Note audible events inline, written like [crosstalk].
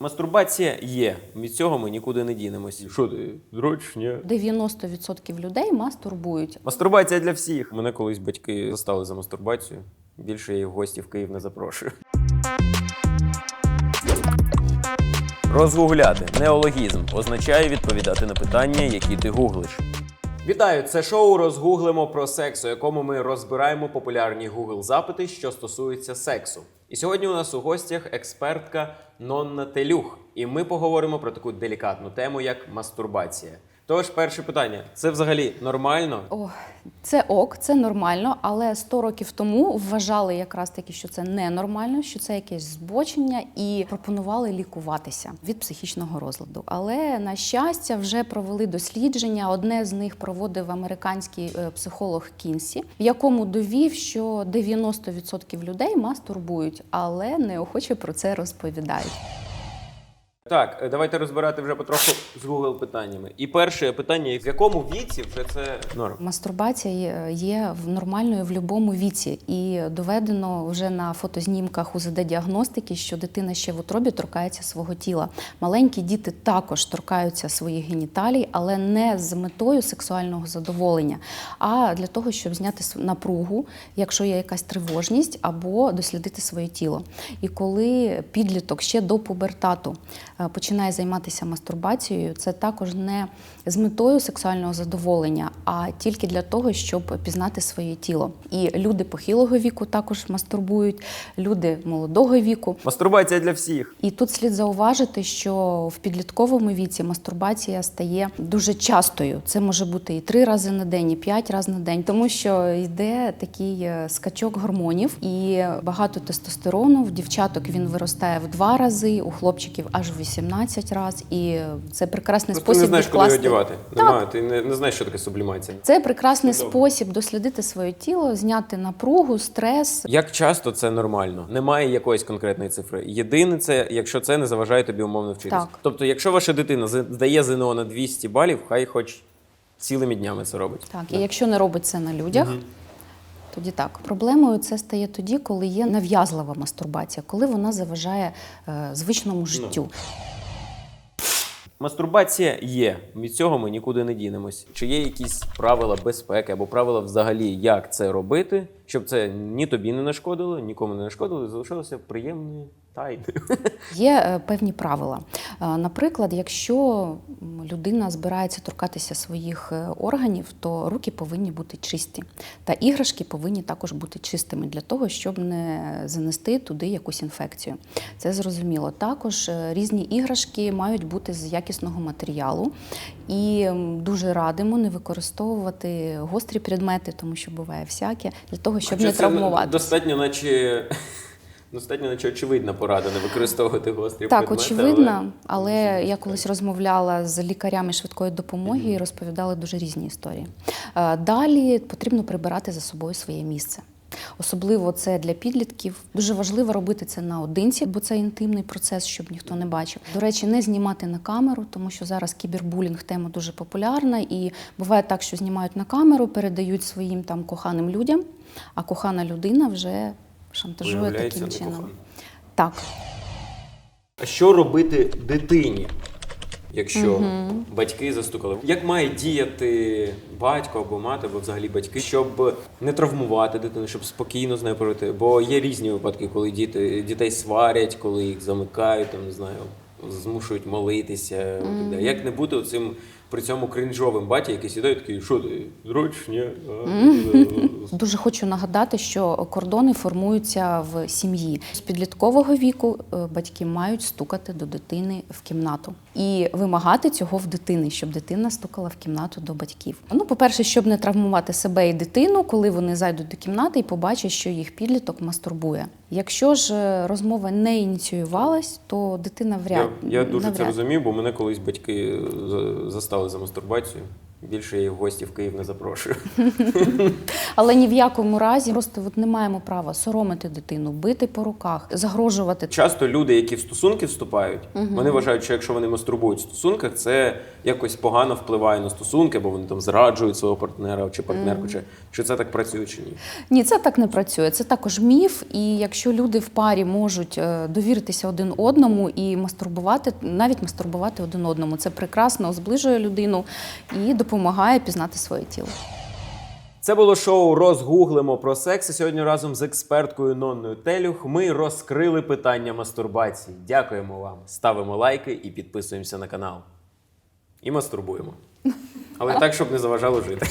Мастурбація є. Від цього ми нікуди не дінемось. Що ти? Дрочь? Ні. 90% людей мастурбують. Мастурбація для всіх. Мене колись батьки застали за мастурбацію. Більше я їх в гості в Київ не запрошую. Розгугляти неологізм означає відповідати на питання, які ти гуглиш. Вітаю! Це шоу Розгуглимо про секс, у якому ми розбираємо популярні Google запити, що стосуються сексу. І сьогодні у нас у гостях експертка Нонна Телюх, і ми поговоримо про таку делікатну тему, як мастурбація. Тож, перше питання: це взагалі нормально? О, це ок, це нормально, але 100 років тому вважали якраз таки, що це ненормально, що це якесь збочення, і пропонували лікуватися від психічного розладу. Але на щастя, вже провели дослідження. Одне з них проводив американський е, психолог Кінсі, в якому довів, що 90% людей мастурбують, але неохоче про це розповідають. Так, е, давайте розбирати вже потроху з Google питаннями. І перше питання: в якому віці вже це норм? Мастурбація є- в нормальною в будь-якому віці, і доведено вже на фотознімках УЗД-діагностики, що дитина ще в утробі торкається свого тіла. Маленькі діти також торкаються своїх геніталій, але не з метою сексуального задоволення, а для того, щоб зняти напругу, якщо є якась тривожність, або дослідити своє тіло. І коли підліток ще до пубертату е, починає займатися мастурбацією, це також не з метою сексуального задоволення, а тільки для того, щоб пізнати своє тіло. І люди похилого віку також мастурбують, люди молодого віку. Мастурбація для всіх. І тут слід зауважити, що в підлітковому віці мастурбація стає дуже частою. Це може бути і три рази на день, і п'ять разів на день, тому що йде такий е, скачок гормонів, і багато тестостерону. В дівчаток він виростає в два рази, у хлопчиків аж в 18 разів. І це прекрасний Просто спосіб не знаєш, коли його одягати. Немає, ти не, не знаєш, що таке сублімація. Це прекрасний Чудово. спосіб дослідити своє тіло, зняти напругу, стрес. Як часто це нормально? Немає якоїсь конкретної цифри. Єдине це, якщо це не заважає тобі умовно вчитися. Так. Тобто, якщо ваша дитина здає ЗНО на 200 балів, хай хоч цілими днями це робить. Так, і якщо не робить це на людях, тоді так. Проблемою це стає тоді, коли є нав'язлива мастурбація, коли вона заважає е, звичному життю. Мастурбація є. Від цього ми нікуди не дінемось. Чи є якісь правила безпеки або правила взагалі, як це робити, щоб це ні тобі не нашкодило, нікому не нашкодило, і залишилося приємною тайною. Є е, певні правила. Е, Наприклад, якщо людина збирається торкатися своїх е, органів, то руки повинні бути чисті. Та іграшки повинні також бути чистими для того, щоб не занести туди якусь інфекцію. Це зрозуміло. Також різні іграшки мають бути з якісного матеріалу. І дуже радимо не використовувати гострі предмети, тому що буває всяке, для того, щоб Хоча не травмувати. Достатньо, наче. [laughs] Достатньо, наче очевидна порада не використовувати гострі Так, предмети. очевидно, але я колись розмовляла з лікарями швидкої допомоги і розповідали дуже різні історії. Е, Далі потрібно прибирати за собою своє місце. Особливо це для підлітків. Дуже важливо робити це наодинці, бо це інтимний процес, щоб ніхто не бачив. До речі, не знімати на камеру, тому що зараз кібербулінг тема дуже популярна, і буває так, що знімають на камеру, передають своїм там коханим людям, а кохана людина вже шантажує таким чином. Так. А що робити дитині, якщо батьки застукали? Як має діяти батько або мати, або взагалі батьки, щоб не травмувати дитину, щоб спокійно з нею провести? Бо є різні випадки, коли діти дітей сварять, коли їх замикають, там не знаю, змушують молитися. і. Як не бути оцим при цьому кринжовим баті, який сідає такий, що ти дроч? Ні. [laughs] Дуже хочу нагадати, що кордони формуються в сім'ї. З підліткового віку е, батьки мають стукати до дитини в кімнату і вимагати цього в дитини, щоб дитина стукала в кімнату до батьків. Ну, по-перше, щоб не травмувати себе і дитину, коли вони зайдуть до кімнати і побачать, що їх підліток мастурбує. Якщо ж е, розмова не ініціювалась, то дитина вряд Я, я дуже це навряд. розумію, бо мене колись батьки за- застали за мастурбацією. Більше я в гості в Київ не запрошую. [laughs] Але ні в якому разі просто от не маємо права соромити дитину, бити по руках, загрожувати. Часто люди, які в стосунки вступають, вони вважають, що якщо вони мастурбують в стосунках, це якось погано впливає на стосунки, бо вони там зраджують свого партнера чи партнерку, чи, чи це так працює, чи ні. Ні, це так не працює. Це також міф. І якщо люди в парі можуть е, довіритися один одному і мастурбувати, навіть мастурбувати один одному, це прекрасно зближує людину і допомагає пізнати своє тіло. Це було шоу Розгуглимо про секс. Сьогодні разом з експерткою Нонною Телюх ми розкрили питання мастурбації. Дякуємо вам. Ставимо лайки і підписуємося на канал. І мастурбуємо. Але так, щоб не заважало жити.